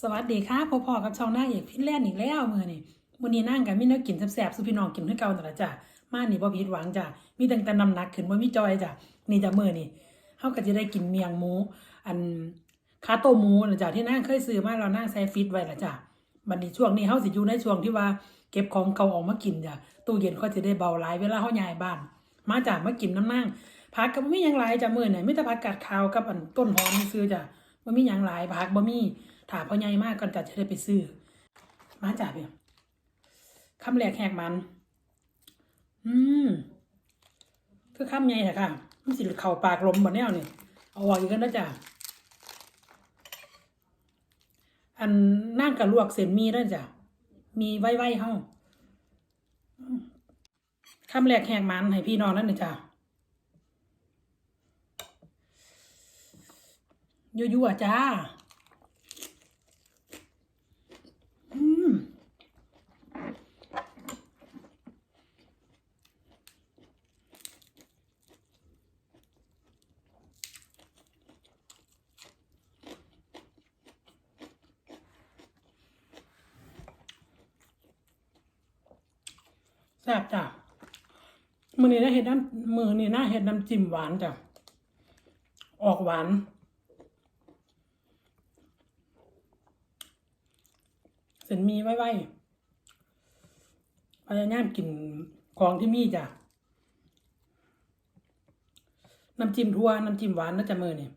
สวัสดีค่ะพ่อพ่อกับช่องนางเอกพินแลนด์อีกแล้วมื้อนี้มื้อนี้นั่งกันมีแนวกินแซ่บๆสู่พี่น้องกินคือเก่านั่ละจ้ะมานี่บ่ผิดหวังจ้ะมีตั้งแต่น้ำหนักขึ้นบ่มีจอยจ้ะนี่จ้ะมื้อนี้เฮาก็จะได้กินเมียงหมู อันคาโตหมูนะจ้ะที่นางเคยซื้อมาแล้วนางใส่ฟรีซไว้ละจ้ะบัดนี้ช่วงนี้เฮาสิอยู่ในช่วงที่ว่าเก็บของเก่าออกมากินจ้ะตู้เย็นก็จะได้เบาหลายเวลาเฮาย้ายบ้าน มาจ้ะมากินน้ำนางผักก็บ่มีหยังหลายจ้ะมื้อนี้มีแต่ผักกาดขาวกับอันต้นหอมซื่อจ้ะบ่มีหยังหลายผักบ่มี ถ้าพ่อใหญ่มากก็จะจะได้ไปซื้อ มาจ่าเพียงคำแรกแหกมัน อืมคือคำใหญ่แหละค่ะมันสิเข่าปากลมหมดแนวนี่เอาออกอีกกันนะจ้ะอันนั่งกับลวกเส้นมีนั่นจ้ะมีไว้ไว้เฮามคำแรกแหกมันให้พี่น้องนั่นนี่จ้ะยั่วๆจ้า อืม แซ่บจ้ะมือนี้นะเห็ดน้ำมือนี้นะเห็ดน้ำจิ้มหวานจ้ะออกหวาน เส้นมีไว้ไว้พยายามกินของที่มีจ้ะน้ำจิ้มทั่วน้ำจิ้มหวานนะจ๊ะมือนี่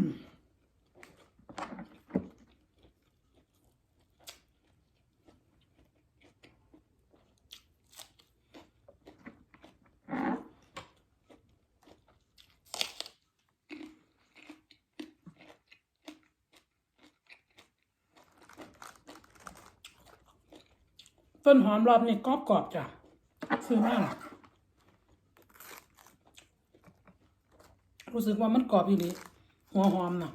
ม ต้นหอมรอบนี้กรอบกรอบๆจ้ะซื้อมากรู้สึกว่ามันกรอบอีดีหัวหอมนะ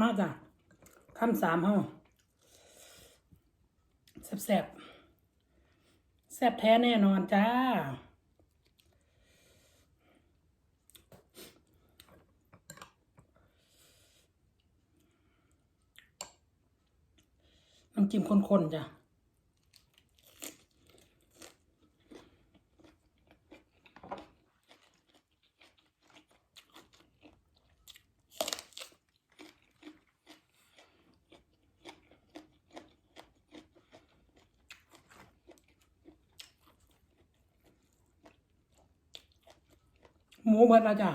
มาจ้ะคำสามเฮาแซ่บแซบแซ่บแท้แน่นอนจ้า น้ำจิ้มข้นๆจ้ะหมูเบิดแล้วจ้ะ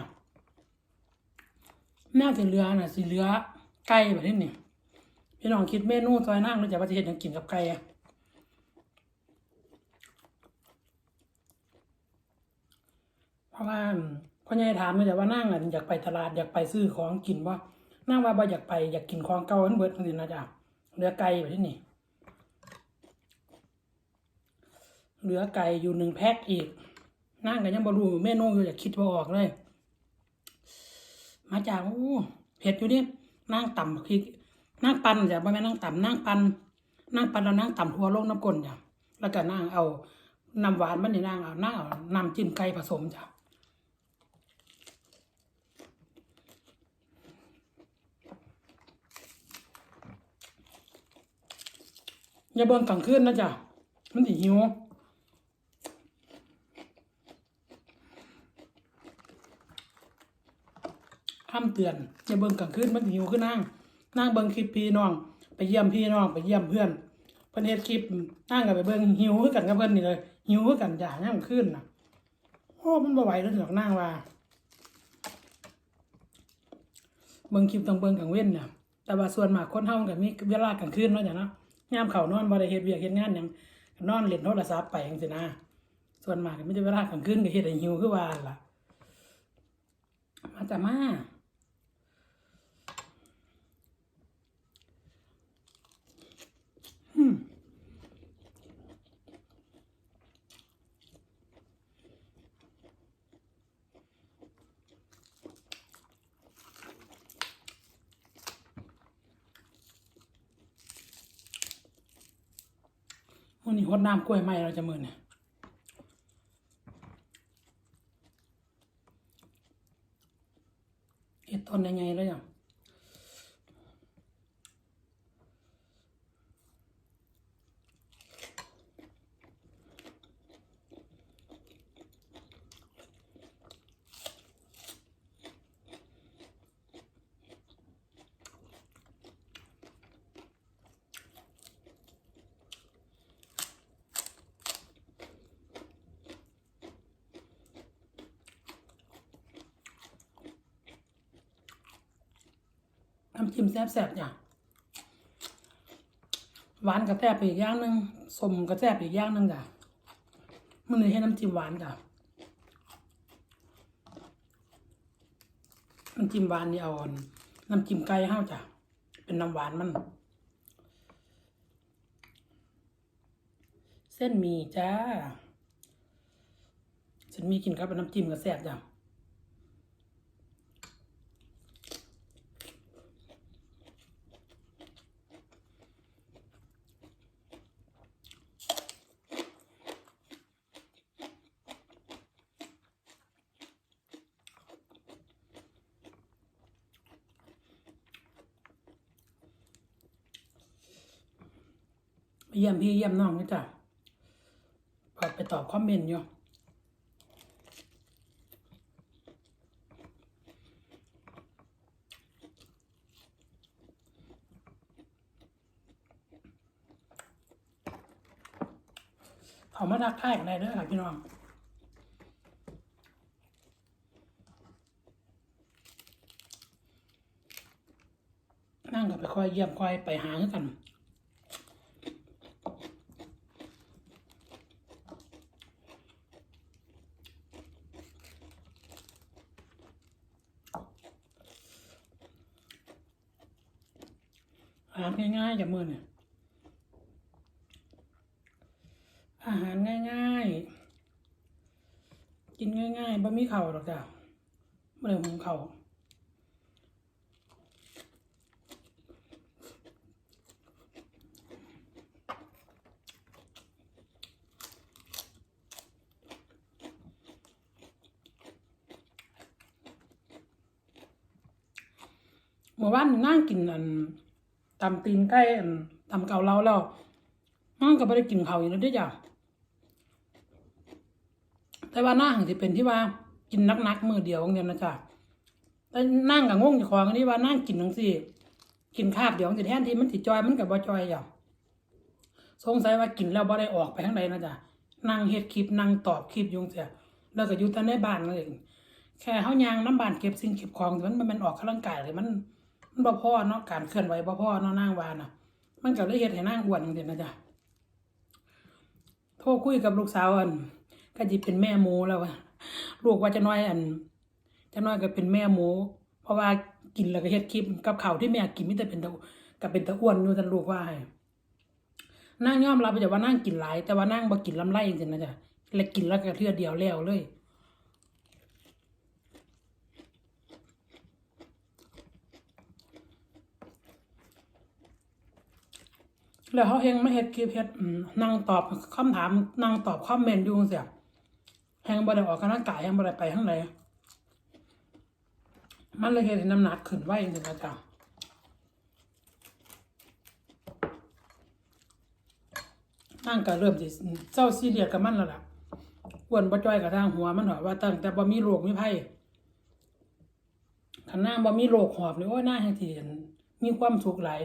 น่าสิเหลือน่ะสิเหลือไก่แบบนี้นี่ พี่น้องคิดเมนูซอยนั่งรือจะว่าจะเห็นยังกินกับไก่อะเพราะว่าพ่อใหญ่ถามเลยแต่ว่านั่งอะอยากไปตลาดอยากไปซื้อของกินว่านั่งว่าบ่อยากไปอยากกินของเก่าอันเบิดนั่นนะจ๊ะเหลือไก่แบบนี้นี่เหลือไก่อยู่หนึ่งแพ็คอีก นั่งก็ยังบรูเมนูอยู่อยากคิดบ่าออกเลย มาจากโอ้เผ็ดอยู่ดินั่งต่ำบักพริก นั่งปั่นจ้ะบ่แม่นั่งต่ำนั่งปั่นนั่งปั่นแล้วนั่งต่ำทัวโลกน้ำกลนจ้ะแล้วก็นั่งเอาน้ำหวานมันนี่นั่งเอานั่งเอาน้ำจิ้มไก่ผสมจ้ะอย่าเบิ่งกลางคืนนะจ๊ะมันสิหิวคำเตือนอย่าเบิ่งกลางคืนมันหิวขึ้นนั่ง นั่งเบิ่งคลิปพี่น้อง ไปเยี่ยมพี่น้องไปเยี่ยมเพื่อนเพิ่นเฮ็ดคลิปนั่งกันไปเบิ่งหิวกันกับเพิ่อนนี่เลยหิวกันจ้ะย่ามขึ้นน่ะโอ้มันบ่ไหวแล้วดอกนั่งว่าเบิ่งคลิปต้องเบิ่งกลางเว้นเนี่ยแต่ว่าส่วนมากคนเฮามันมีเวลากลางคืนเนาะจ้ะเนาะยามเข้านอนบ่ได้เฮ็ดเวียกเฮ็ดงานหยังนอนเล่นโทรศัพท์ไปจังซี่นะส่วนมากก็ไม่ใช่เวลากลางคืนก็เฮ็ดให้หิวคือว่าล่ะ มาจ้ะมา วันนี้หดน้ำกล้วยไหมเราจะมือเนี่ยเอ็ดตอนยังไงแล้วยัง น้ำจิ้มแซ่บๆจ้ะหวานกับแซ่บไปอีกอย่างหนึ่งสมกับแซ่บอีกอย่างหนึ่งจ้ะมันเลยให้น้ำจิ้มหวานจ้ะน้ำจิ้มหวานนี่เอาอ่อนน้ำจิ้มไก่ห้าวจ้ะเป็นน้ำหวานมัน เส้นหมี่จ้าเส้นหมี่กินกับเป็นน้ำจิ้มกับแซ่บจ้ะ เยี่ยมพี่เยี่ยมน้องนะจ๊ะพอไปตอบคอมเมนต์อยู่เขามาทักทายกันได้เด้อค่ะพี่น้องนั่งกับไปคอยเยี่ยมคอยไปหาคือกัน อาหารง่ายๆจากมือเนี่ยอาหารง่ายๆ กินง่ายๆบ่มีเข่าหรอกจ้ะไม่ได้หุงเข่าเมื่อวานนั่งกินอัน ตำตีนไก่ตำเกาเหลาแล้วนั่งก็ไม่ได้กินเขาอยู่แล้วเด้วยจ้ะแต่ว่านั่งที่เป็นที่ว่ากินนักๆมือเดียวของเนี่ยนะจ๊ะแต่นั่งกับงงอยู่ของนี้ว่านั่งกินทั้งสี่ กินคาบเดียวสิแทนที่มันสิดจอยมันกับบ่จอยอย่างสงสัยว่ากินแล้วบ่ได้ออกไปทางใดนะจ๊ะนั่งเฮ็ดคลิปนั่งตอบคลิปยุ่งเสียแล้วก็อยู่แต่ในบ้านนั่นเองแค่เฮายางน้ำบานเก็บสิ่งเก็บของแต่มันมันออกกำลังกายเลยมัน มันบ่พอเนาะการเคลื่อนไหวบ่พอเนาะนั่งวาน่ะมันก็เลยเฮ็ดให้นั่งอ้วนจังซี่นะจ๊ะโทรคุยกับลูกสาวอันก็จิเป็นแม่หมูแล้วอะลูกว่าจะน้อยอัน จะน้อยก็เป็นแม่หมู เพราะว่ากินแล้วก็เฮ็ดคลิปกับข้าวที่แม่กินมิแต่เป็นตะก็เป็นตะอ้วนอยู่ท่านลูกว่าให้นั่งยอมรับแต่ว่านั่งกินหลายแต่ว่านั่งบ่กินลำไรจริงๆนะจ๊ะแล้วกินแล้วก็เทื่อเดียวแล้วเลย แล้วเขาเองไม่เฮ็ดคลิปเฮ็ดนั่งตอบคำถามนั่งตอบคอมเมนต์อยู่จังซี่แฮงบ่ได้ออกกำลังกายแฮงบ่ได้ไปทางไหนมันเลยเฮ็ดให้น้ำหนักขึ้นไวจริงๆนะจ๊ะนั่งก็เริ่มสิเจ้าซีเรียสกับมันแล้วล่ะอ้วนบ่จ้อยกับทางหัวมันหอว่าตั้งแต่บ่มีโรคมีภัยคันนางบ่มีโรคหอบนี่โอ้ยนางแห่งที่มีความสุขหลาย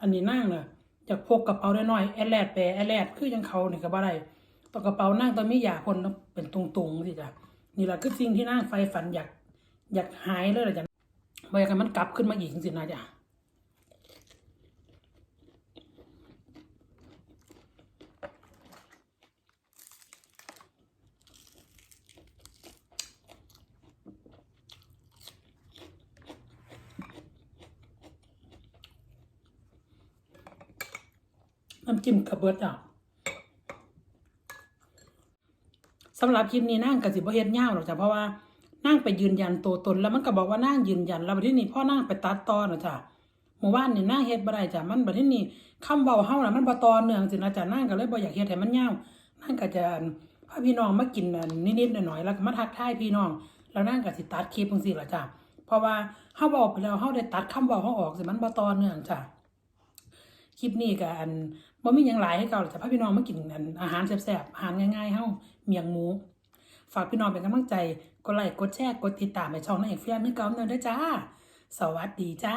อันนี้นางน่ะ จากพกกระเป๋าน้อยๆแอดแลดไปแอดแลดคือยังเขาเนี่ก็บ่ได้ต้องกระเป๋านั่งต้องมียาคนต้องเป็นตรงๆสิจ้ะนี่แหละคือสิ่งที่นั่งไฟฝันอยากอยากหายเลยล่ะจ้ะบ่อยากให้มันกลับขึ้นมาอีกสินะจ้ะ น้ำจิ้มกระเบิดจ้ะสำหรับคลิปนี้นั่งกับสิบเฮ็ดยาหรอกจ้ะเพราะว่านั่งไปยืนยันตัวตนแล้วมันก็บอกว่านั่งยืนยันแล้วบัดทีนี้พ่อนั่งไปตัดตอนะจ้ะเมื่อวานนี่นั่งเฮ็ดบ่ได้จ้ะมันบัดทีนี้คำเว้าเฮาน่ะมันบ่ต่อเนื่องสินะจ้ะนั่งก็เลยบ่อยากเฮ็ดให้มันยานั่งก็จะพาพี่น้องมากินนนิดๆหน่อยๆแล้วก็มาทักทายพี่น้องแล้วนั่งก็สิตัดคลิปจังซี่ล่ะจ้ะเพราะว่าเฮาเว้าไปแล้วเฮาได้ตัดคำเว้าเฮาออกสิมันบ่ต่อเนื่องจ้ะคลิปนี้ก็อัน บ่มีอย่างหลายให้เก่าแต่พ่อพี่น้องมากินอาหารแซ่บๆอาหารง่ายๆเฮาเมียงหมู ฝากพี่น้องเป็นกำลังใจกดไลค์กดแชร์กดติดตามให้ช่องนางเอกเฟียมนี่เก่าเน่อยด้วยจ้า สวัสดีจ้า